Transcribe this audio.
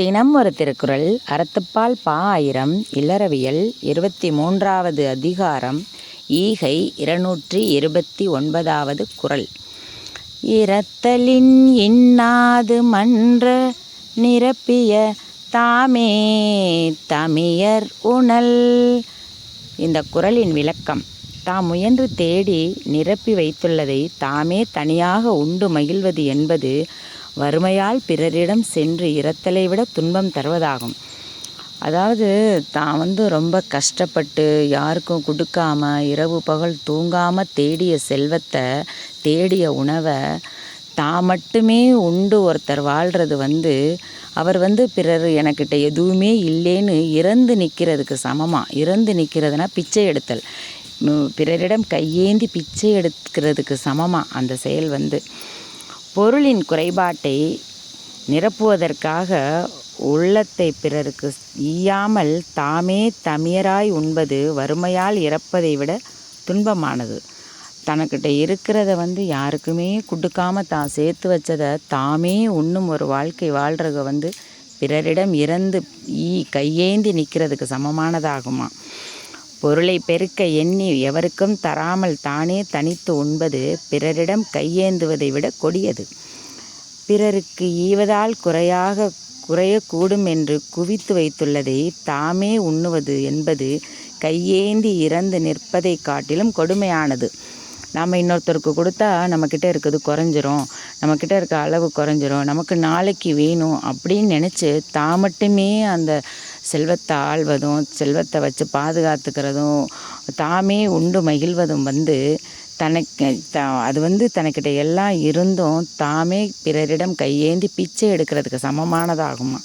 தினம் ஒரு திருக்குறள் அறத்துப்பால் பா ஆயிரம் இல்லறவியல் இருபத்தி மூன்றாவது அதிகாரம் ஈகை இருநூற்றி இருபத்தி ஒன்பதாவது குறள். இரத்தலின் இன்னாது மன்ற நிரப்பிய தாமே தமியர் உணல். இந்த குறளின் விளக்கம் தாம் முயன்று தேடி நிரப்பி வைத்துள்ளதை தாமே தனியாக உண்டு மகிழ்வது என்பது வறுமையால் பிறரிடம் சென்று இரத்தலை விட துன்பம் தருவதாகும். அதாவது தான் வந்து ரொம்ப கஷ்டப்பட்டு யாருக்கும் கொடுக்காம இரவு பகல் தூங்காமல் தேடிய செல்வத்தை தேடிய உணவை தான் மட்டுமே உண்டு ஒருத்தர் வாழ்கிறது வந்து அவர் வந்து பிறர் எனக்கிட்ட எதுவுமே இல்லைன்னு இறந்து நிற்கிறதுக்கு சமமாக இறந்து நிற்கிறதுனா பிச்சை எடுத்தல். பிறரிடம் கையேந்தி பிச்சை எடுக்கிறதுக்கு சமமாக அந்த செயல் வந்து. பொருளின் குறைபாட்டை நிரப்புவதற்காக உள்ளத்தை பிறருக்கு ஈயாமல் தாமே தமியராய் உண்பது வறுமையால் இறப்பதை விட துன்பமானது. தனக்கிட்ட இருக்கிறத வந்து யாருக்குமே கொடுக்காம தான் சேர்த்து வச்சதை தாமே உண்ணும் ஒரு வாழ்க்கை வாழ்கிறத வந்து பிறரிடம் இறந்து ஈ கையேந்தி நிற்கிறதுக்கு சமமானதாகுமா? பொருளை பெருக்க எண்ணி எவருக்கும் தராமல் தானே தனித்து உண்பது பிறரிடம் கையேந்துவதை விட கொடியது. பிறருக்கு ஈவதால் குறையாக குறையக்கூடும் என்று குவித்து வைத்துள்ளதை தாமே உண்ணுவது என்பது கையேந்தி இறந்து நிற்பதை காட்டிலும் கொடுமையானது. நாம் இன்னொருத்தருக்கு கொடுத்தா நம்மக்கிட்ட இருக்கிறது குறைஞ்சிரும் நம்மக்கிட்ட இருக்க அளவு குறைஞ்சிரும் நமக்கு நாளைக்கு வேணும் அப்படின்னு நினச்சி தான் மட்டுமே அந்த செல்வத்தை ஆள்வதும் செல்வத்தை வச்சு பாதுகாத்துக்கிறதும் தாமே உண்டு மகிழ்வதும் வந்து தனக்கு த அது வந்து தனக்கிட்ட எல்லாம் இருந்தும் தாமே பிறரிடம் கையேந்தி பிச்சை எடுக்கிறதுக்கு சமமானதாகுமா?